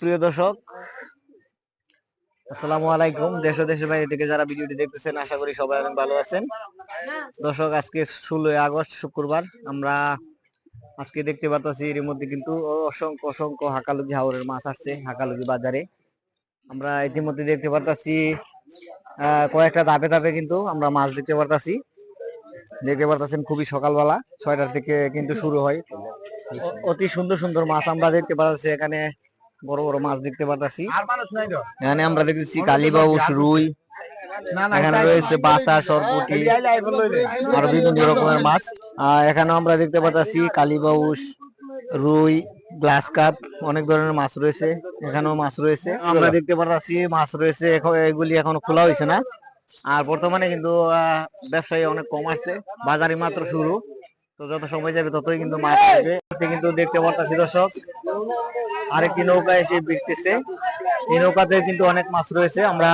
প্রিয় দর্শক, আসসালামু আলাইকুম। দেশ দেশের বাইরে থেকে যারা ভিডিওটি দেখতেছেন, আশা করি সবাই অনেক ভালো আছেন। দর্শক, আজকে ষোলোই আগস্ট, শুক্রবার। আমরা আজকে দেখতে পারতাছি এর মধ্যে কিন্তু অসংখ্য অসংখ্য হাকালুকি হাওরের মাছ আসছে হাকালুকি বাজারে। আমরা ইতিমধ্যে দেখতে পারতাছি কয়েকটা ধাপে ধাপে কিন্তু আমরা মাছ দেখতে পারতাছি। দেখতে পারতাছেন খুবই সকালবেলা, ছয়টার থেকে কিন্তু শুরু হয়। অতি সুন্দর সুন্দর মাছ আমরা দেখতে পাচ্ছি এখানে। বড় বড় মাছ দেখতে পাচ্ছি এখানে আমরা দেখতেছি কালীবাউস রুই এখানে রয়েছে বাসা সরপুটি আর বিভিন্ন রকমের মাছ। এখানে আমরা দেখতে পাচ্ছি কালীবাউস রুই গ্লাস কাপ অনেক ধরনের মাছ রয়েছে। এখানেও মাছ রয়েছে। আমরা দেখতে পাচ্ছি মাছ রয়েছে এগুলি এখনও খোলা হয়েছে না। আর বর্তমানে কিন্তু আহ, ব্যবসায়ী অনেক কম আসছে বাজারে মাত্র শুরু। তো যত সময় যাবে ততই কিন্তু মাছ আসবে কিন্তু দেখতে পারতাছি দর্শক আরেকটি নৌকা এসে বিকতেছে এই নৌকাতে কিন্তু অনেক মাছ রয়েছে আমরা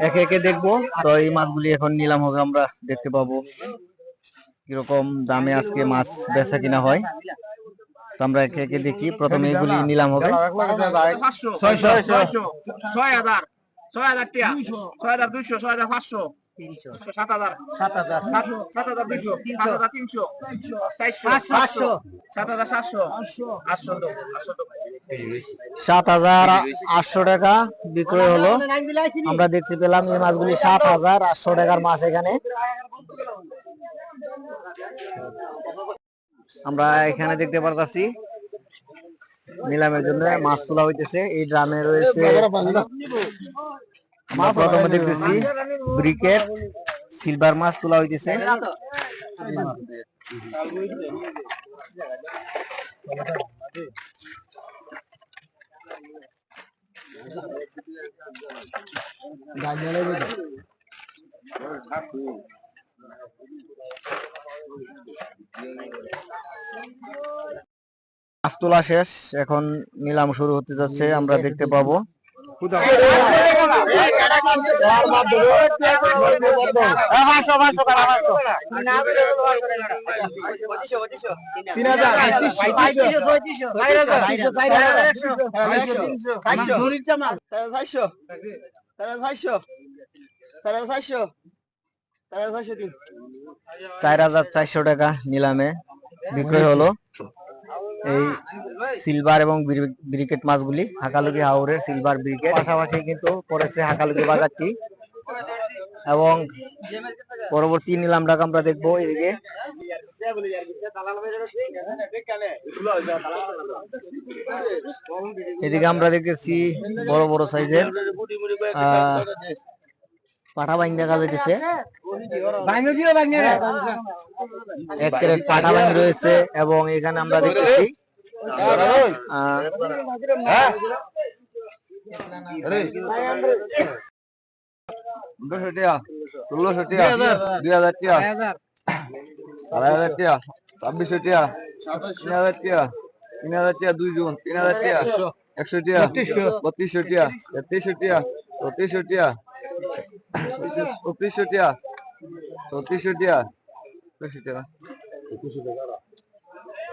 একে একে দেখব তো এই মাছগুলি এখন নিলাম হবে আমরা দেখতে পাবো কীরকম দামে আজকে মাছ বেচা কিনা হয় তো আমরা একে একে দেখি প্রথমে এগুলি নিলাম হবে ছয় হাজার ছয় হাজার টিয়া ছয় হাজার দুইশো ছয় হাজার পাঁচশো সাত হাজার। সাত হাজার। সাত হাজার দুইশো সাত হাজার তিনশো। চারশো। সাত হাজার সাতশো। আটশো তো আটশো তো। সাত হাজার আটশো টাকা বিক্রয় হলো। আমরা দেখতে পেলাম এই মাছগুলি সাত হাজার আটশো টাকার মাছ এখানে। আমরা এখানে দেখতে পারতাছি নিলামের জন্য মাছ তোলা হইতেছে। এই ড্রামে রয়েছে আমরা প্রথমে দেখতেছি ব্রিকেট সিলভার মাছ তোলা হইতেছে। মাছ তোলা শেষ এখন নিলাম শুরু হতে যাচ্ছে আমরা দেখতে পাবো। চার হাজার চারশো টাকা নিলামে বিক্রয় হলো এই সিলভার এবং ব্রি- ব্রিকেট মাছগুলি হাকালুকি হাওরের সিলভার ব্রিকেট পাশাপাশি কিন্তু পড়েছে হাকালুকি বাজারটি। এবং পরবর্তী নিলাম ডাক আমরা দেখব এদিকে। এদিকে আমরা দেখতেছি বড় বড় সাইজের আহ পাঠা বাইন দেখা যাইতেছে এক ক্যারেট পাঠা বাইন রয়েছে এবং এখানে আমরা দেখতেছি টিয়া ষোলোশো টিয়া দুই হাজার টিয়া আড়াই হাজার টিয়া ছাব্বিশশো টিয়া তিন হাজার টিয়া তিন হাজার টিয়া দুই জন তিন হাজার টিয়া একশো টিয়া বত্রিশশো টিয়া তেত্রিশশো টিয়া চৌত্রিশশো টিয়া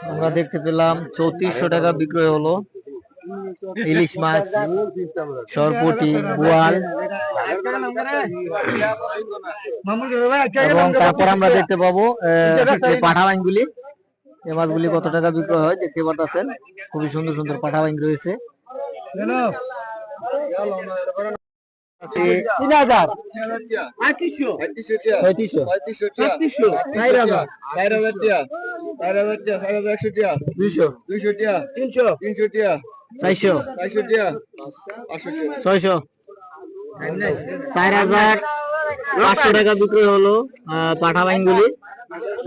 আমরা দেখতে পেলাম চৌত্রিশশো টাকা বিক্রয় হলো। ইলিশ মাছ, সরপুটি, বোয়াল। এবং তারপর আমরা দেখতে পাবো পাঠা বাইনগুলি এই মাছগুলি কত টাকা বিক্রয় হয়, দেখতে পাচ্ছেন খুবই সুন্দর সুন্দর পাঠা বাইন রয়েছে। তিন হাজার। পঁয়ত্রিশশো। টিয়া পঁয়ত্রিশশো। পঁয়ত্রিশশো। চার হাজার। চার হাজার। টিয়া চার হাজার। টিয়া চার হাজার একশো টিয়া। দুইশো। দুইশো টিয়া। তিনশো। তিনশো টিয়া। চারশো। চারশো টিয়া। পাঁচশো ছয়শো। চার হাজার। পাঁচশো টাকা বিক্রয় হলো আহ, পাঠা বাইনগুলি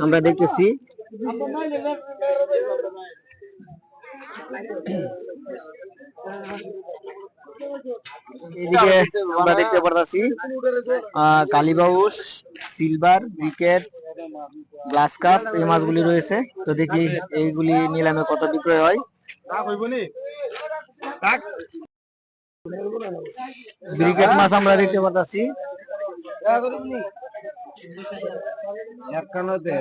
আমরা দেখতেছি। এদিকে আমরা দেখতে পারতাছি কালীবাউস সিলভার, উইকেট, গ্লাস কাপ, এই মাছগুলি রয়েছে। তো দেখি এইগুলি নিলামে কত বিক্রয় হয়? ব্রিকেট মাছ আমরা দেখতে পারতাছি একখানোতে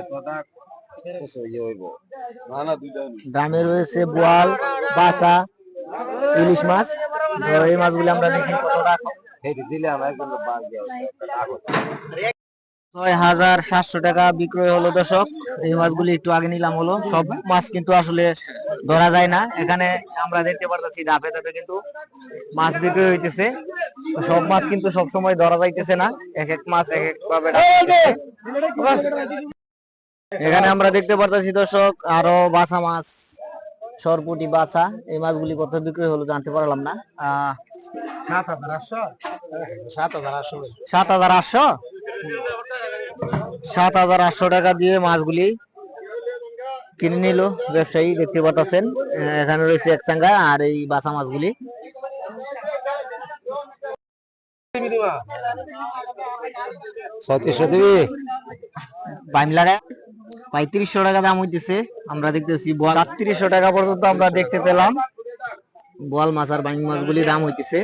ইয়ে ড্রামে রয়েছে বোয়াল বাসা ইলিশ মাছ তো এই মাছগুলি আমরা দেখি ছয় হাজার সাতশো টাকা বিক্রয় হলো দর্শক এই মাছগুলি একটু আগে নিলাম হলো সব মাছ কিন্তু আসলে ধরা যায় না এখানে আমরা দেখতে পারতেছি ধাপে ধাপে কিন্তু মাছ বিক্রয় হইতেছে সব মাছ কিন্তু সব সময় ধরা যাইতেছে না এক এক মাছ এক এক ভাবে। এখানে আমরা দেখতে পারতেছি দর্শক আরও বাসা মাছ সরপুটি বাসা এই মাছগুলি কত বিক্রয় হলো জানতে পারলাম না। সাত হাজার আটশো। সাত হাজার আটশো। সাত হাজার আটশো? টাকা দিয়ে মাছগুলি কিনে নিল ব্যবসায়ী দেখতে পাচ্ছেন এখানে রয়েছে এক চাঙ্গা আর এই বাসা মাছগুলি। সতীশ দিবি বাইম লাগায়। পঁয়ত্রিশশো টাকা দাম হইতেছে। আমরা দেখতেছি বোয়াল সাতত্রিশশো টাকা পর্যন্ত আমরা দেখতে পেলাম। বল মাছ আর বাইম মাছগুলি দাম হইতেছে।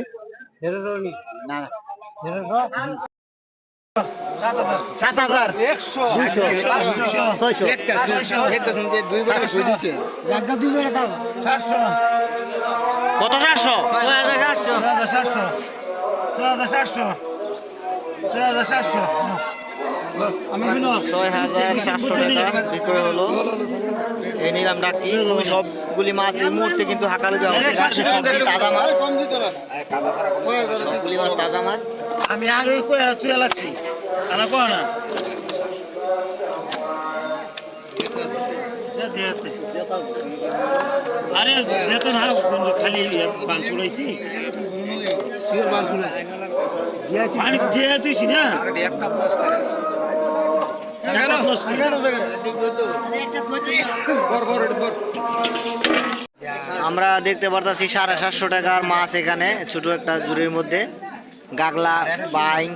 কত চারশো? ছয় হাজার সাতশো টাকা বিক্রয় হলো এই নিলাম ডাকি তুমি সবগুলি মাছ এই মুহূর্তে কিন্তু হাকালে যাওয়া তাজা মাছ সবগুলি মাছ তাজা মাছ আমি আগে তুই লাগছি আনা কো না আরে যেত না খালি বান চুলাইছি পানি যে তুইছি না আমরা দেখতে পারতাছি সাড়ে সাতশো টাকার মাছ এখানে, ছোট একটা জুড়ির মধ্যে। গাগলা, বাইং,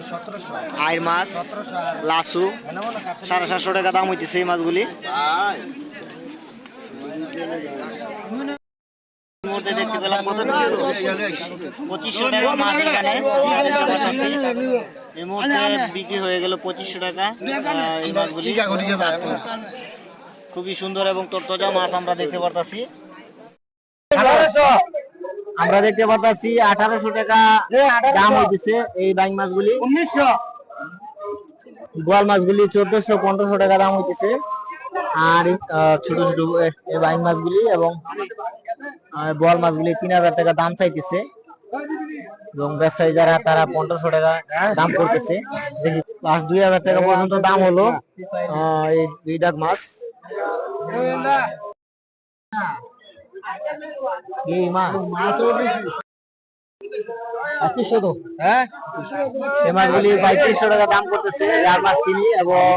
আইর মাছ, লাসু, সাড়ে সাতশো টাকা দাম হইতেছে এই মাছগুলি এই মুহূর্তে দেখতে পেলাম কত পঁচিশশো টাকা মাছ এখানে এই মুহূর্তে বিক্রি হয়ে গেল পঁচিশশো টাকা। এই মাছগুলি খুবই সুন্দর এবং তরতাজা মাছ আমরা দেখতে পারতাছি। আমরা দেখতে পারতাছি আঠারোশো টাকা দাম হইতেছে এই বাইং মাছগুলি। উনিশশো। বোয়াল মাছগুলি চোদ্দশো পনেরোশো টাকা দাম হইতেছে। আর ছোট ছোট এই বাইং মাছগুলি এবং বোয়াল মাছগুলি তিন হাজার টাকা দাম চাইতেছে। এবং ব্যবসায়ী যারা, তারা পনেরোশো টাকা দাম করতেছে। দেখি লাস্ট দুই হাজার টাকা পর্যন্ত দাম হলো এই ডাক মাছ। মাছ। তো। হ্যাঁ? টাকা দাম করতেছে এবং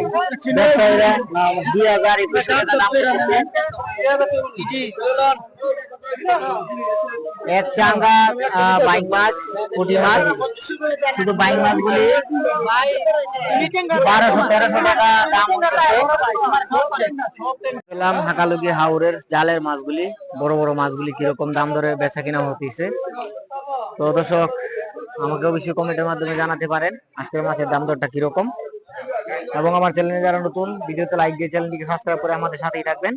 দুই হাজার এক চাঙ্গা বাইক মাছ পুঁটি মাছ শুধু বাইক মাছগুলি বারোশো, তেরোশো টাকা দাম পেলাম হাকালুকি হাওরের জালের মাছগুলি, বড় বড় মাছগুলি কীরকম দাম ধরে বেচা কিনা হতেছে। তো দর্শক, আমাকে অবশ্যই কমেন্টের মাধ্যমে জানাতে পারেন, আজকের মাছের দাম দরটা কীরকম। এবং আমার চ্যানেলে যারা নতুন, ভিডিওতে লাইক দিয়ে চ্যানেলটিকে সাবস্ক্রাইব করে আমাদের সাথেই থাকবেন।